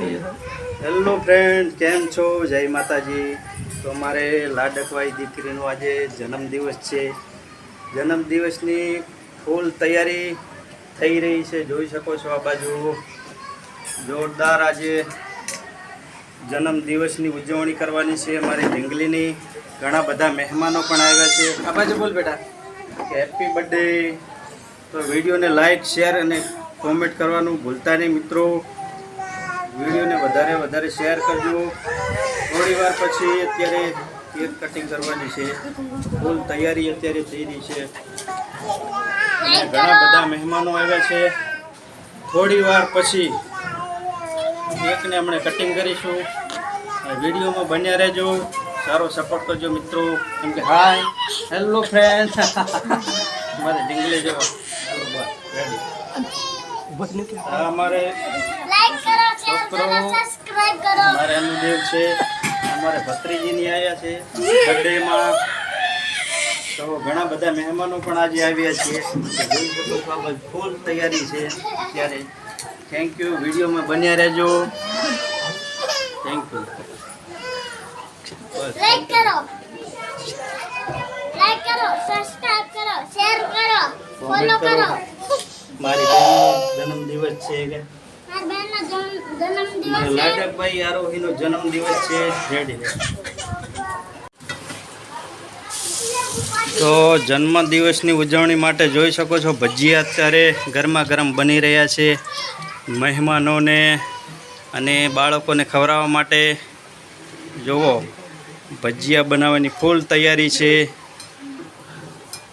Hello friend કેમ છો? જય માતાજી. તો મારે લાડકવાઈ દીકરીનો આજે જન્મદિવસ છે. જન્મદિવસની ફૂલ તૈયારી થઈ રહી છે. જોઈ શકો છો આ બાજુ. જોરદાર આજે જન્મદિવસની ઉજવણી કરવાની છે અમારી ઢીંગલીની. ઘણા બધા મહેમાનો પણ આવ્યા છે. આ બાજુ બોલ બેટા. હેપી બર્થડે તો વિડીયોને લાઈક શેર અને કોમેન્ટ કરવાનું ભૂલતા નહીં મિત્રો. વિડીયોને વધારે વધારે શેર કરજો. થોડી વાર પછી અત્યારે કેક કટિંગ કરવાની છે. ફૂલ તૈયારી અત્યારે થઈ રહી છે. ઘણા બધા મહેમાનો આવ્યા છે. થોડી વાર પછી કેકને હમણે કટિંગ કરીશું. વિડીયોમાં બન્યા રહેજો. સારો સપોર્ટ કરજો મિત્રો. કેમ કે હાય હેલો ફ્રેન્ડ મારે ડીંગલી જો અમારે કરો. અમારે અનુદેવ છે. અમારે ભત્રીજીની આવ્યા છે. બર્થડેમાં તો ઘણા બધા મહેમાનો પણ આજે આવ્યા છે. જોઈ શકો છો આ ફૂલ તૈયારી છે ત્યારે થેન્ક યુ વિડીયોમાં બન્યા રહેજો. થેન્ક યુ લાઈક કરો. લાઈક કરો. સબસ્ક્રાઇબ કરો. શેર કરો. ફોલો કરો. મારી જન્મ જન્મદિવસ છે જન્મ- છે લાડકભાઈ જન્મદિવસ છે તો જન્મદિવસની ઉજવણી માટે જોઈ શકો છો, ભજીયા અત્યારે ગરમા ગરમ બની રહ્યા છે. મહેમાનોને અને બાળકોને ખવડાવવા માટે જુઓ ભજીયા બનાવવાની ફૂલ તૈયારી છે.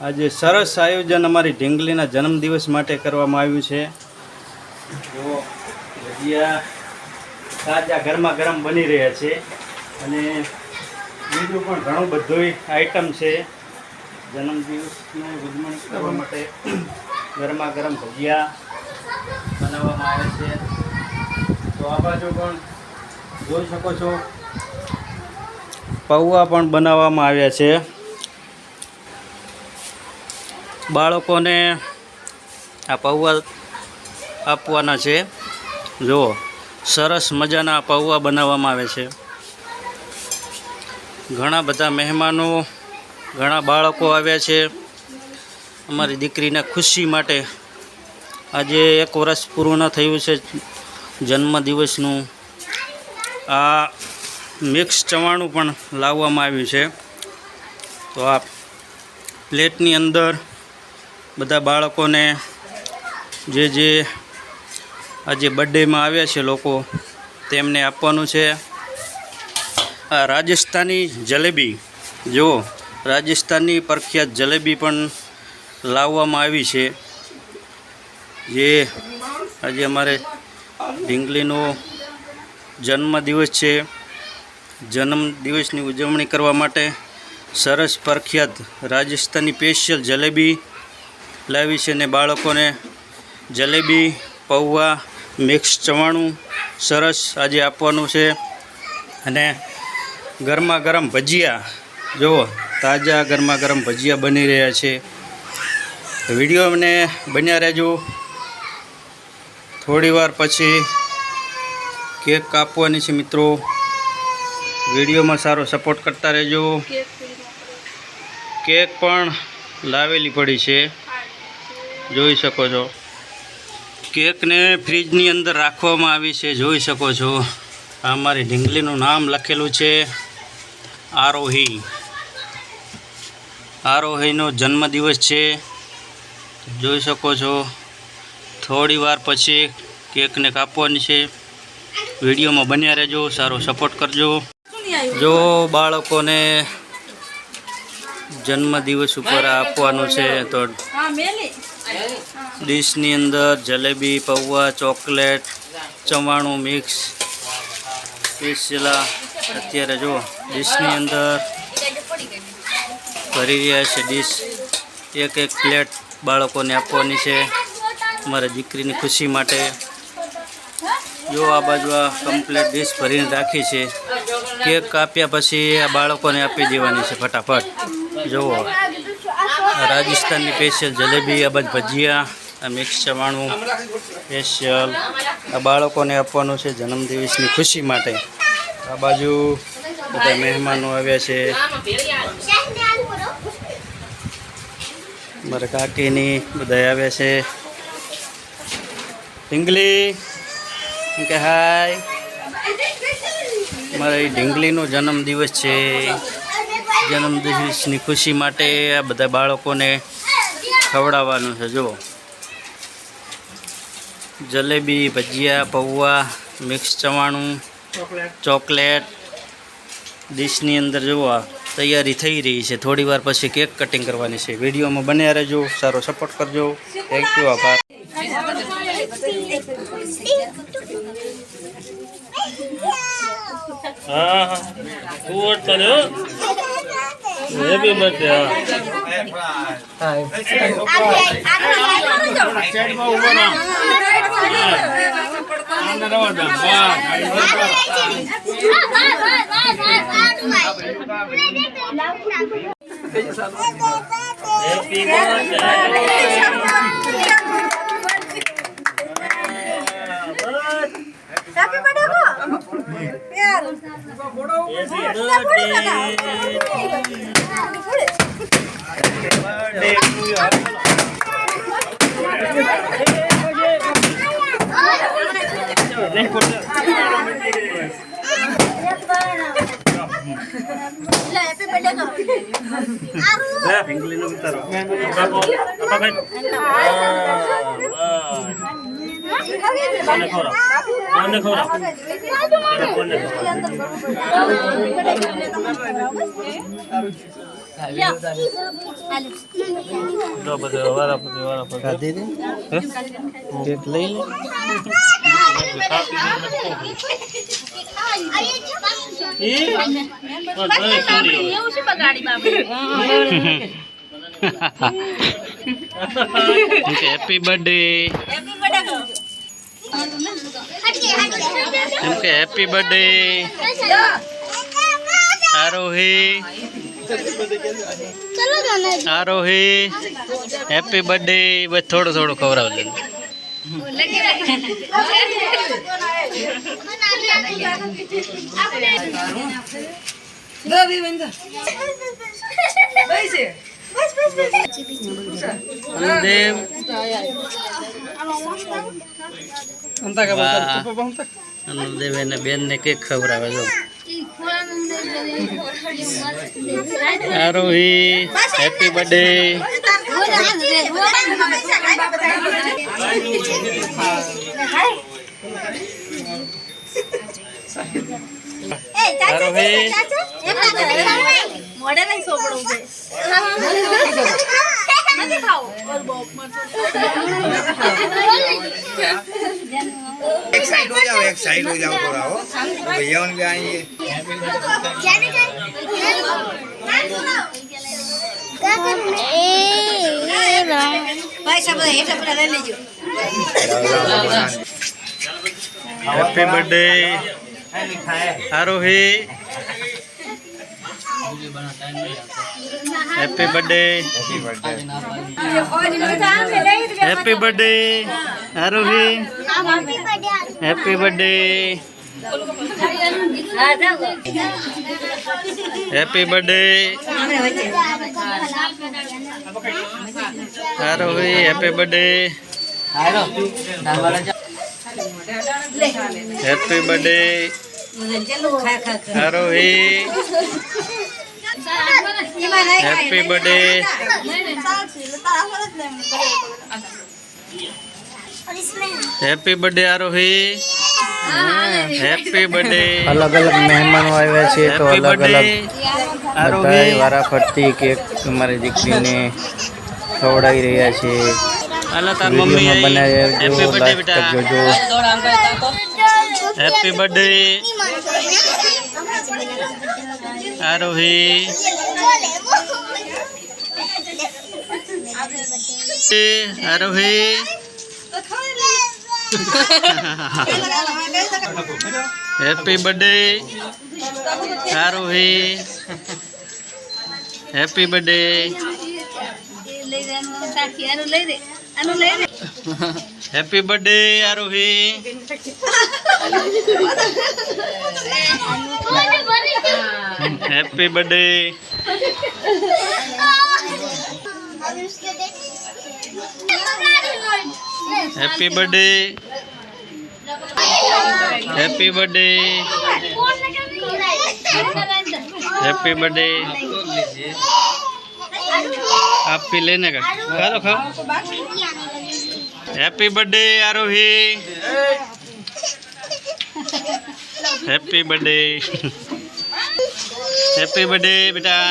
આજે સરસ આયોજન અમારી ઢીંગલીના જન્મદિવસ માટે કરવામાં આવ્યું છે. ભજીયા તાજા ગરમા ગરમ બની રહ્યા છે. અને બીજું પણ ઘણું બધું આઈટમ છે. જન્મદિવસને ઉજવણી કરવા માટે ગરમા ગરમ ભજીયા બનાવવામાં આવે છે. તો આ બાજુ પણ જોઈ શકો છો. પૌવા પણ બનાવવામાં આવ્યા છે. બાળકોને આ પૌવા આપવાના છે. જુઓ, સરસ મજાના પૌવા બનાવવામાં આવે છે. ઘણા બધા મહેમાનો, ઘણા બાળકો આવ્યા છે. અમારી દીકરીના ખુશી માટે આજે એક વર્ષ પૂર્ણ થયું છે જન્મદિવસનું. આ મિક્સ ચવાણું પણ લાવવામાં આવ્યું છે. તો આ પ્લેટની અંદર બધા બાળકોને જે જે આજે બર્થડેમાં આવ્યા છે લોકો. તેમને આપવાનું છે આ રાજસ્થાની જલેબી. જુઓ, રાજસ્થાનની પ્રખ્યાત જલેબી પણ લાવવામાં આવી છે. જે આજે અમારે ઢીંગલીનો જન્મદિવસ છે. જન્મદિવસની ઉજવણી કરવા માટે સરસ પ્રખ્યાત રાજસ્થાની સ્પેશિયલ જલેબી લાવી છે ને બાળકોને. જલેબી, પૌવા મિક્સ ચવાણું સરસ આજે આપવાનું છે. અને ગરમા ગરમ ભજીયા, જુઓ, તાજા ગરમા ગરમ ભજીયા બની રહ્યા છે. વીડિયો અમને બન્યા રહેજો. થોડી વાર પછી કેક કાપવાની છે મિત્રો. વિડીયોમાં સારો સપોર્ટ કરતા રહેજો. કેક પણ લાવેલી પડી છે. જોઈ શકો છો. કેકને ફ્રીજની અંદર રાખવામાં આવી છે, જોઈ શકો છો. આ મારી ઢીંગલીનું નામ લખેલું છે, આરોહી. આરોહીનો જન્મદિવસ છે. જોઈ શકો છો. થોડી વાર પછી કેકને કાપવાની છે. વિડીયોમાં બન્યા રહેજો, સારો સપોર્ટ કરજો. જો બાળકોને જન્મદિવસ ઉપર આપવાનું છે, તો ડીશની અંદર જલેબી, પૌવા, ચોકલેટ, ચવાણું મિક્સ પીસેલા અત્યારે જો ડીશની અંદર ભરી રહ્યા છે ડીશ. એક એક પ્લેટ બાળકોને આપવાની છે. મારા દીકરીની ખુશી માટે જો આ બાજુ આ કમ્પ્લેટ ડીશ ભરીને રાખી છે. કેક કાપ્યા પછી આ બાળકોને આપી દેવાની છે ફટાફટ. જુઓ. રાજસ્થાનની સ્પેશિયલ જલેબી આ બધા ભજીયા, આ મિક્સ ચવાણું, સ્પેશિયલ. આ બાળકોને આપવાનું છે જન્મદિવસની ખુશી માટે. આ બાજુ બધા મહેમાનો આવ્યા છે. મારા કાકીની બધા આવ્યા છે. ઢીંગલી કે હાય? મારા એ ઢીંગલીનો જન્મદિવસ છે. જન્મદિવસની ખુશી માટે આ બધા બાળકોને ખવડાવવાનું છે, જુઓ. જલેબી, ભજીયા, પૌવા, મિક્સ ચવાણું, ચોકલેટ. ડીશની અંદર, જુઓ તૈયારી થઈ રહી છે. થોડી વાર પછી કેક કટિંગ કરવાની છે. વિડીયોમાં બન્યા રહેજો. સારો સપોર્ટ કરજો. થેન્ક યુ આભાર. હા હા? તું ઓટ કરે હો હેપી બર્થડે હા અંદર આવો જા happy birthday Ya, happy birthday એમ કે happy birthday Arohi. Arohi happy birthday બસ થોડું થોડું ખવડાવજો. દેવ બેન ને કેક ખવડાવે જો આરોહી હેપી બર્થડે મોડે નહીં સોપડવું છે નથી एक साइड हो जाओ एक साइड हो जाओ थोड़ा हो भैया उनके आएंगे happy birthday Arohi happy birthday happy birthday Arohi happy birthday happy birthday Arohi happy birthday happy birthday Arohi happy birthday happy birthday Arohi happy birthday અલગ અલગ મહેમાનો આવ્યા છે તો અલગ અલગ બધા વારા ફરતી કેક અમારી દીકરીને ખવડાવી રહ્યા છે. વિડીયોમાં બનાવી લાઈક કરજો happy birthday Arohi. Arohi. Happy birthday Arohi happy birthday happy birthday Arohi? Happy birthday happy birthday happy birthday happy birthday આપી લઈને ખાલો ખાઓ. Happy birthday Arohi. Happy birthday happy birthday બેટા.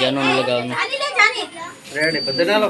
જન્મ લગાવવાનું. રેડી બધા